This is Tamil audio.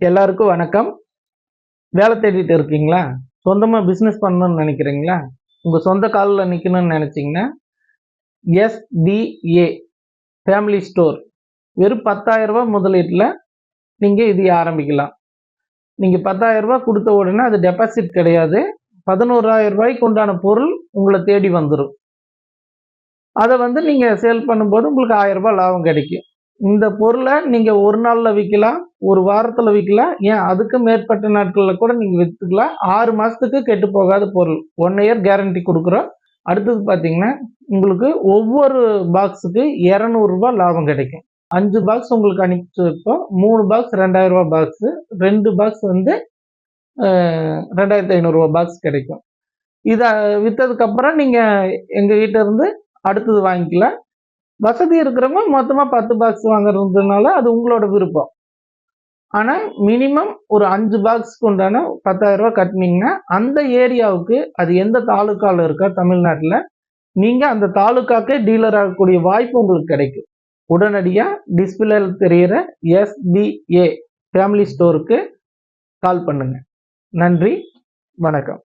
எல்லாருக்கும் வணக்கம். வேலை தேடிட்டு இருக்கீங்களா? சொந்தமாக பிஸ்னஸ் பண்ணணும்னு நினைக்கிறீங்களா? உங்கள் சொந்த காலில் நிற்கணும்னு நினச்சிங்கன்னா எஸ்டிஏ ஃபேமிலி ஸ்டோர் வெறும் பத்தாயிரரூபா முதலீட்டில் நீங்கள் இது ஆரம்பிக்கலாம். நீங்கள் பத்தாயிரரூபா கொடுத்த உடனே அது டெபாசிட் கிடையாது. பதினோராயிரம் ரூபாய்க்கு உண்டான பொருள் உங்களை தேடி வந்துடும் அதை வந்து நீங்கள் சேல் பண்ணும்போது உங்களுக்கு ஆயிரம் ரூபாய் லாபம் கிடைக்கும். இந்த பொருளை நீங்கள் ஒரு நாளில் விற்கலாம் ஒரு வாரத்தில் விற்கலாம் ஏன்? அதுக்கு மேற்பட்ட நாட்களில் கூட நீங்கள் விற்றுக்கலாம் ஆறு மாதத்துக்கு கெட்டு போகாத பொருள். ஒன் இயர் கேரண்டி கொடுக்குறோம். அடுத்தது பார்த்தீங்கன்னா உங்களுக்கு ஒவ்வொரு பாக்ஸுக்கு இரநூறுபா லாபம் கிடைக்கும். அஞ்சு பாக்ஸ் உங்களுக்கு அனுப்பிச்சு வைப்போம். மூணு பாக்ஸ் ரெண்டாயிரரூபா பாக்ஸு ரெண்டு பாக்ஸ் வந்து ரெண்டாயிரத்தி ஐநூறுரூவா பாக்ஸ் கிடைக்கும். இதை விற்றதுக்கப்புறம் நீங்கள் எங்கள் வீட்டிலேருந்து அடுத்தது வாங்கிக்கலாம். வசதி இருக்கிறவங்க மொத்தமாக பத்து பாக்ஸ் வாங்குறதுனால அது உங்களோட விருப்பம். ஆனால் மினிமம் ஒரு அஞ்சு பாக்ஸ்க்கு உண்டான பத்தாயிரம் ரூபாய் கட்டினீங்கன்னா அந்த ஏரியாவுக்கு அது எந்த தாலுக்காவில் இருக்கோ தமிழ்நாட்டில் நீங்கள் அந்த தாலுக்காக்கே டீலர் ஆகக்கூடிய வாய்ப்பு உங்களுக்கு கிடைக்கும். உடனடியாக டிஸ்பிளேல தெரிகிற எஸ்பிஏ ஃபேமிலி ஸ்டோருக்கு கால் பண்ணுங்கள் நன்றி வணக்கம்.